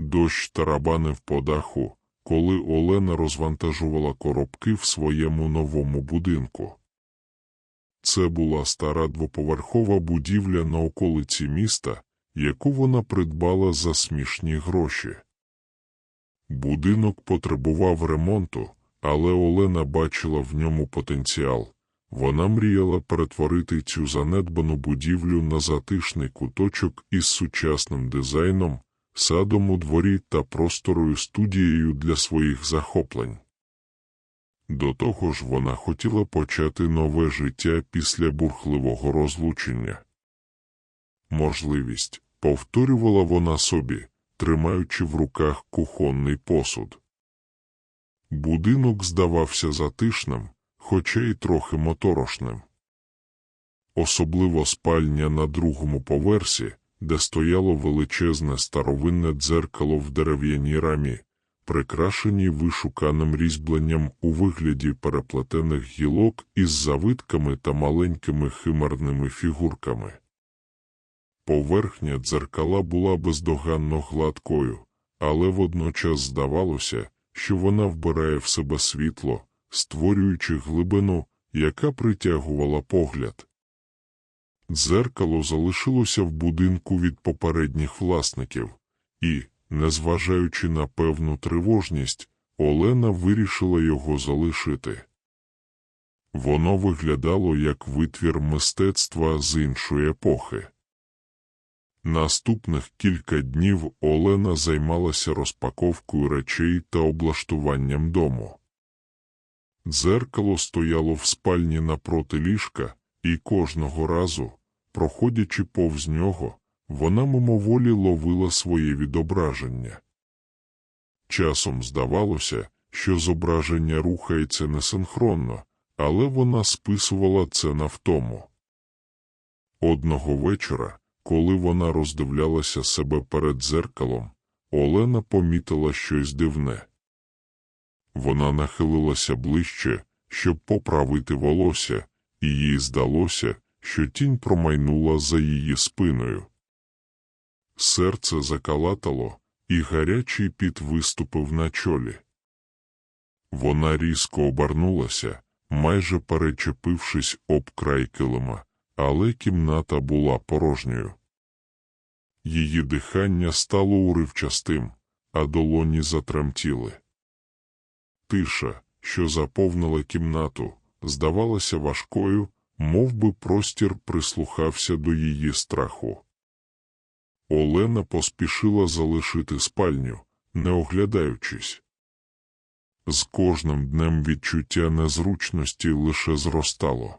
Дощ тарабанив по даху, коли Олена розвантажувала коробки в своєму новому будинку. Це була стара двоповерхова будівля на околиці міста, яку вона придбала за смішні гроші. Будинок потребував ремонту, але Олена бачила в ньому потенціал. Вона мріяла перетворити цю занедбану будівлю на затишний куточок із сучасним дизайном, садом у дворі та просторою студією для своїх захоплень. До того ж вона хотіла почати нове життя після бурхливого розлучення. Можливість повторювала вона собі, тримаючи в руках кухонний посуд. Будинок здавався затишним, хоча й трохи моторошним. Особливо спальня на другому поверсі, де стояло величезне старовинне дзеркало в дерев'яній рамі, прикрашені вишуканим різьбленням у вигляді переплетених гілок із завитками та маленькими химерними фігурками. Поверхня дзеркала була бездоганно гладкою, але водночас здавалося, що вона вбирає в себе світло, створюючи глибину, яка притягувала погляд. Дзеркало залишилося в будинку від попередніх власників, і, незважаючи на певну тривожність, Олена вирішила його залишити. Воно виглядало як витвір мистецтва з іншої епохи. Наступних кілька днів Олена займалася розпаковкою речей та облаштуванням дому. Дзеркало стояло в спальні напроти ліжка, і кожного разу, проходячи повз нього, вона мимоволі ловила своє відображення. Часом здавалося, що зображення рухається несинхронно, але вона списувала це на втому. Одного вечора, коли вона роздивлялася себе перед дзеркалом, Олена помітила щось дивне. Вона нахилилася ближче, щоб поправити волосся, і їй здалося, що тінь промайнула за її спиною. Серце закалатало, і гарячий піт виступив на чолі. Вона різко обернулася, майже перечепившись об край килима, але кімната була порожньою. Її дихання стало уривчастим, а долоні затремтіли. Тиша, що заповнила кімнату, здавалася важкою, мов би простір прислухався до її страху. Олена поспішила залишити спальню, не оглядаючись. З кожним днем відчуття незручності лише зростало.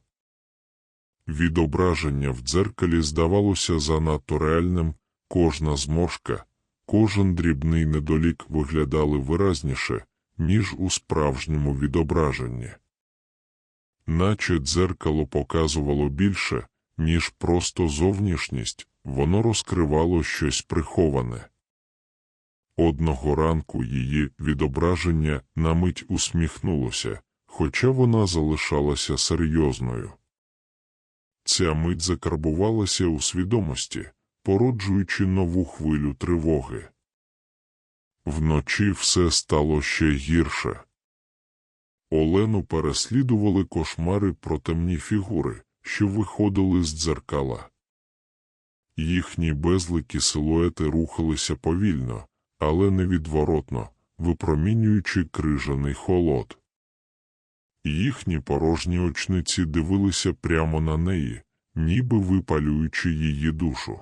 Відображення в дзеркалі здавалося занадто реальним, кожна зморшка, кожен дрібний недолік виглядали виразніше, ніж у справжньому відображенні. Наче дзеркало показувало більше, ніж просто зовнішність, воно розкривало щось приховане. Одного ранку її відображення на мить усміхнулося, хоча вона залишалася серйозною. Ця мить закарбувалася у свідомості, породжуючи нову хвилю тривоги. Вночі все стало ще гірше. Олену переслідували кошмари про темні фігури, що виходили з дзеркала. Їхні безликі силуети рухалися повільно, але невідворотно, випромінюючи крижаний холод. Їхні порожні очниці дивилися прямо на неї, ніби випалюючи її душу.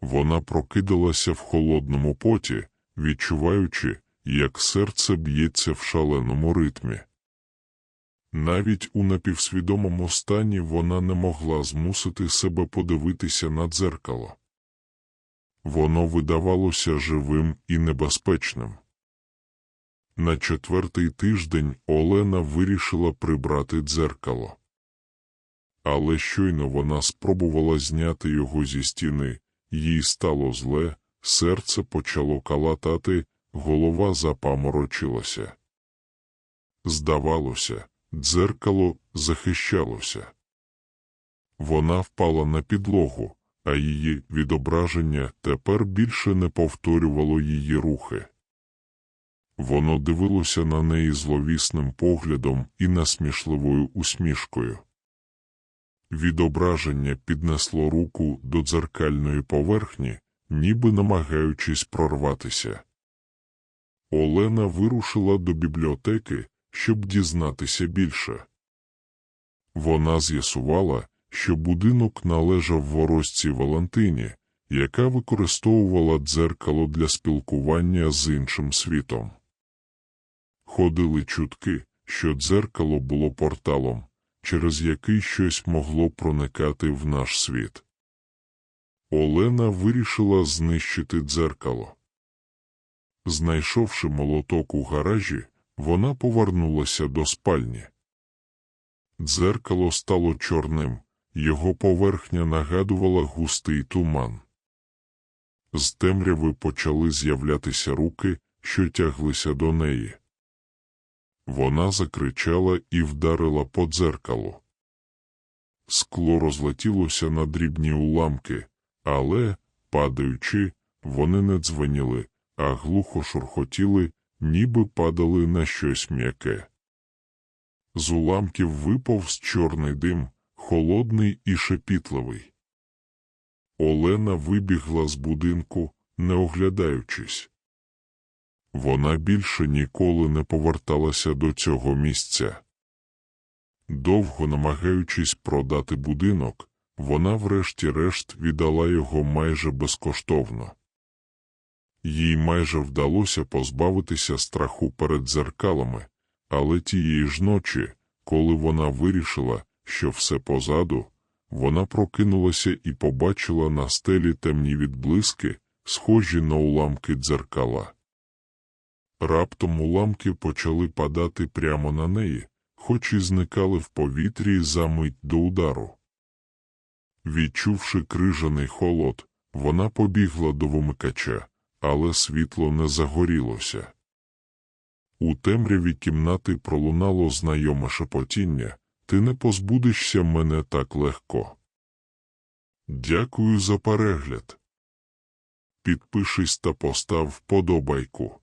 Вона прокидалася в холодному поті, відчуваючи, як серце б'ється в шаленому ритмі. Навіть у напівсвідомому стані вона не могла змусити себе подивитися на дзеркало. Воно видавалося живим і небезпечним. На четвертий тиждень Олена вирішила прибрати дзеркало. Але щойно вона спробувала зняти його зі стіни, їй стало зле, серце почало калатати, голова запаморочилася. Здавалося, дзеркало захищалося. Вона впала на підлогу, а її відображення тепер більше не повторювало її рухи. Воно дивилося на неї зловісним поглядом і насмішливою усмішкою. Відображення піднесло руку до дзеркальної поверхні, ніби намагаючись прорватися. Олена вирушила до бібліотеки, щоб дізнатися більше. Вона з'ясувала, що будинок належав ворожці Валентині, яка використовувала дзеркало для спілкування з іншим світом. Ходили чутки, що дзеркало було порталом, через який щось могло проникати в наш світ. Олена вирішила знищити дзеркало. Знайшовши молоток у гаражі, вона повернулася до спальні. Дзеркало стало чорним, його поверхня нагадувала густий туман. З темряви почали з'являтися руки, що тяглися до неї. Вона закричала і вдарила по дзеркалу. Скло розлетілося на дрібні уламки, але, падаючи, вони не дзвеніли, а глухо шурхотіли, ніби падали на щось м'яке. З уламків виповз чорний дим, холодний і шепітливий. Олена вибігла з будинку, не оглядаючись. Вона більше ніколи не поверталася до цього місця. Довго намагаючись продати будинок, вона врешті-решт віддала його майже безкоштовно. Їй майже вдалося позбавитися страху перед дзеркалами, але тієї ж ночі, коли вона вирішила, що все позаду, вона прокинулася і побачила на стелі темні відблиски, схожі на уламки дзеркала. Раптом уламки почали падати прямо на неї, хоч і зникали в повітрі за мить до удару. Відчувши крижаний холод, вона побігла до вимикача, але світло не загорілося. У темряві кімнати пролунало знайоме шепотіння ти не позбудешся мене так легко. Дякую за перегляд. Підпишись та постав вподобайку.